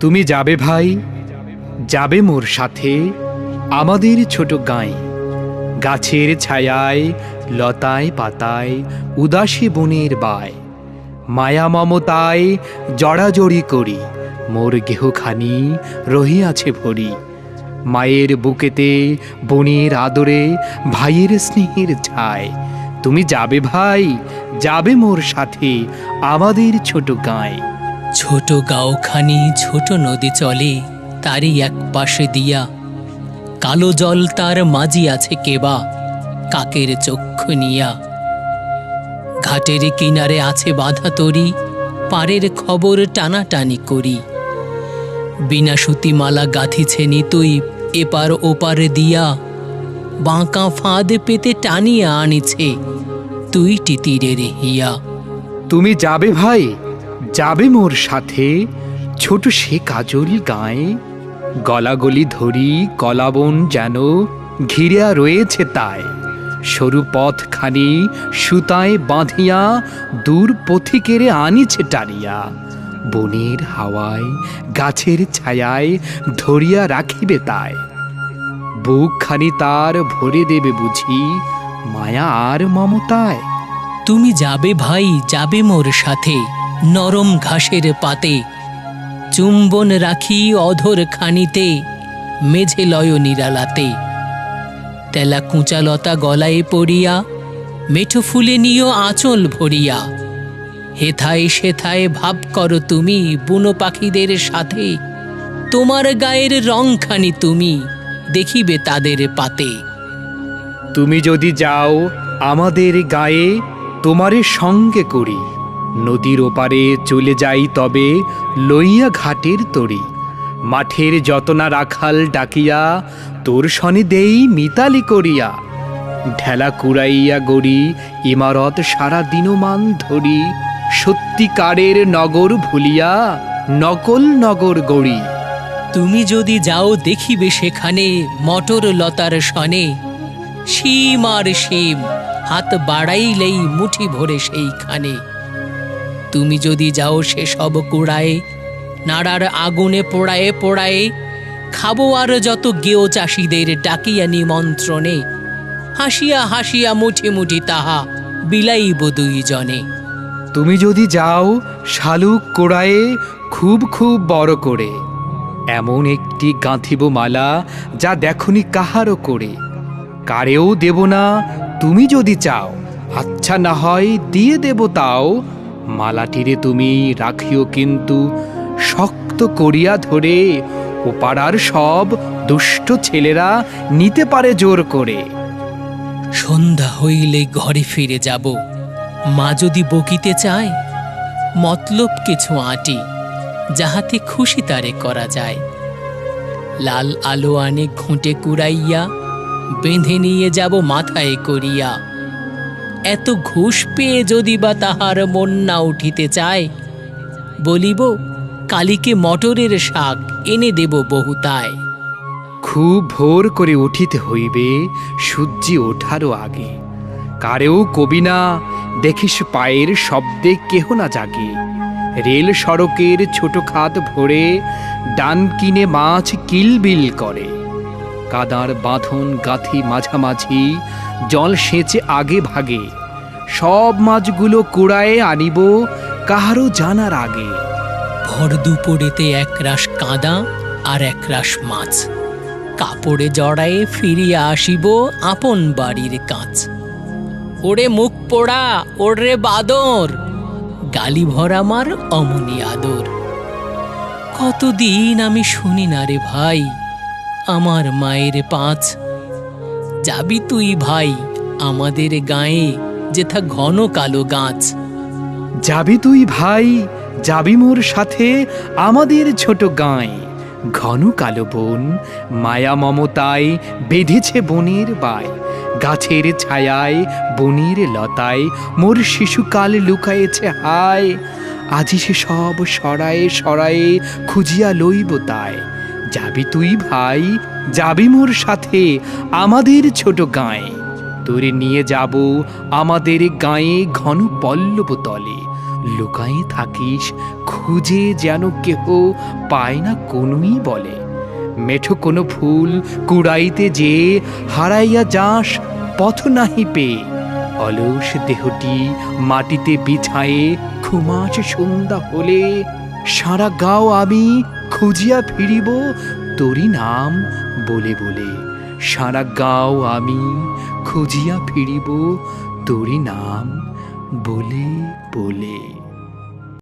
তুমি যাবে ভাই, যাবে মোর সাথে আমাদের ছোট গাঁয়ে গাছের ছায়ায়, লতায় পাতায়, উদাসী বনের বায়। মায়া মমতায় জড়াজড়ি করি, মোর গেহখানি রহিয়াছে ভরি। মায়ের বুকেতে বনের আদরে ভাইয়ের স্নেহের ছায়। তুমি যাবে ভাই, যাবে মোর সাথে আমাদের ছোট গাঁয়ে ছোট গাওখানি, ছোট নদী চলে, তারই এক পাশে দিয়া। কালো জল তার মাঝি আছে কেবা, কাকের চক্ষু নিয়া। ঘাটের কিনারে আছে বাধা তরি পারের খবর টানাটানি করি। বিনা সুতিমালা গাঁথিছে নিতুই, এপার ওপার দিয়া। বাঁকা ফাঁদ পেতে টানিয়া আনিছে তুইটি তীরের হিয়া। তুমি যাবে ভাই? যাবে মোর সাথে। ছোট সে কাজল গায়ে, গলাগলি ধরি কলাবন যেন ঘিরিয়া রয়েছে তাই। সরু পথখানি সুতায় বাঁধিয়া দূর পথিকেরে আনিছে টানিয়া। বনের হাওয়ায়, গাছের ছায়ায় ধরিয়া রাখিবে তাই। বুকখানি তার ভরে দেবে বুঝি, মায়া আর মমতায়। তুমি যাবে ভাই, যাবে মোর সাথে। নরম ঘাসের পাতে, চুম্বন রাখি অধর খানিতে, মেঝে লয় নিরালাতে। তেলা কুঁচালতা গলায় পড়িয়া, মেঠো ফুলে নিও আঁচল ভরিয়া। হেথায় সেথায় ভাব করো তুমি বুনো পাখিদের সাথে, তোমার গায়ের রংখানি তুমি দেখিবে তাদের পাতে। তুমি যদি যাও আমাদের গায়ে, তোমারে সঙ্গে করি। নদীর ওপারে চলে যাই তবে লইয়া ঘাটের তরি। মাঠের যতনা রাখাল ডাকিয়া তোর শনি দেই মিতালি করিয়া। ঢেলা কুড়াইয়া গড়ি, ইমারত সারা দিনমান ধরি। সত্যিকারের নগর ভুলিয়া নকল নগর গড়ি। তুমি যদি যাও দেখিবে সেখানে মটর লতার সনে। শিম আর শিম, হাত বাড়াইলেই মুঠি ভরে সেইখানে। তুমি যদি যাও সেসব কুড়ায়ে, নাড়ার আগুনে পোড়ায়ে পোড়ায়ে, খাব আর যত গেও চাষিদের ডাকিয়া নিমন্ত্রণে। হাসিয়া হাসিয়া মুঠি মুঠি তাহা বিলাইব দুইজনে। তুমি যদি যাও শালুক কোড়ায়ে খুব খুব বড় করে, এমন একটি গাঁথিব মালা যা দেখনি কাহারও করে। কারেও দেব না, তুমি যদি চাও আচ্ছা না হয় দিয়ে দেব তাও মালাটিরে তুমি রাখিও কিন্তু শক্ত করিয়া ধরে ও পাড়ার সব দুষ্ট ছেলেরা নিতে পারে জোর করে। সন্ধ্যা হইলে ঘরে ফিরে যাব। মা যদি বকিতে চায়, মতলব কিছু আঁটি, যাহাতে খুশি তারে করা যায়। লাল আলো আনে ঘুঁটে কুড়াইয়া, বেঁধে নিয়ে যাব মাথায় করিয়া। এত ঘুষ পেয়ে যদি বা তাহার মন না উঠিতে চায়? বলিব, কালীকে মটরের শাক এনে দেব বহুতায়। খুব ভোর করে উঠিতে হইবে সূর্যি ওঠারও আগে। কারেও কবি না, দেখিস পায়ের শব্দে কেহ না জাগে। রেল সড়কের ছোট খাত ভরে ডান কিনে মাছ কিলবিল করে। কাদার বাঁধন গাথি মাঝামাঝি, জল সেচে আগে ভাগে। সব মাছগুলো কুড়ায়ে আনিব, কাহারও জানার আগে। ভর দুপুরেতে এক রাস কাঁদা আর এক রাস মাছ। কাপড়ে জড়ায়ে ফিরিয়া আসিব আপন বাড়ির কাঁচ। ওরে মুখ পোড়া, ওরে বাদর, গালি ভর আমার অমনি আদর। কতদিন আমি শুনি না রে ভাই আমার মায়ের পাঁচ। যাবি তুই ভাই আমাদের গায়ে, যেথা ঘন কালো গাছ। যাবি তুই ভাই, যাবি মোর সাথে আমাদের ছোট গাঁয়ে। ঘন কালো বন, মায়া মমতায় বেঁধেছে বনের বায়। গাছের ছায়ায়, বনের লতায়, মোর শিশুকাল লুকায়েছে হায়। আজি সে সব সরায়ে সরায়ে খুঁজিয়া লইব তাই যাবি তুই ভাই, যাবি মোর সাথে আমাদের ছোট গাঁয়ে। তোরে নিয়ে যাব আমাদের গায়ে ঘন পল্লব তলে। লুকায়ে থাকিস, খুঁজে যেন কেহ পায় না কোনোই বলে। মেঠো কোনো ফুল কুড়াইতে যে হারাইয়া যাস, পথ নাহি পেয়ে। অলস দেহটি মাটিতে বিছায়ে ঘুমাস সন্ধ্যা হলে। সারা গাও আমি খুঁজিয়া ফিরিব তোরই নাম বলে বলে। সারা গাও আমি খুঁজিয়া ফিরিব তোরই নাম বলে বলে।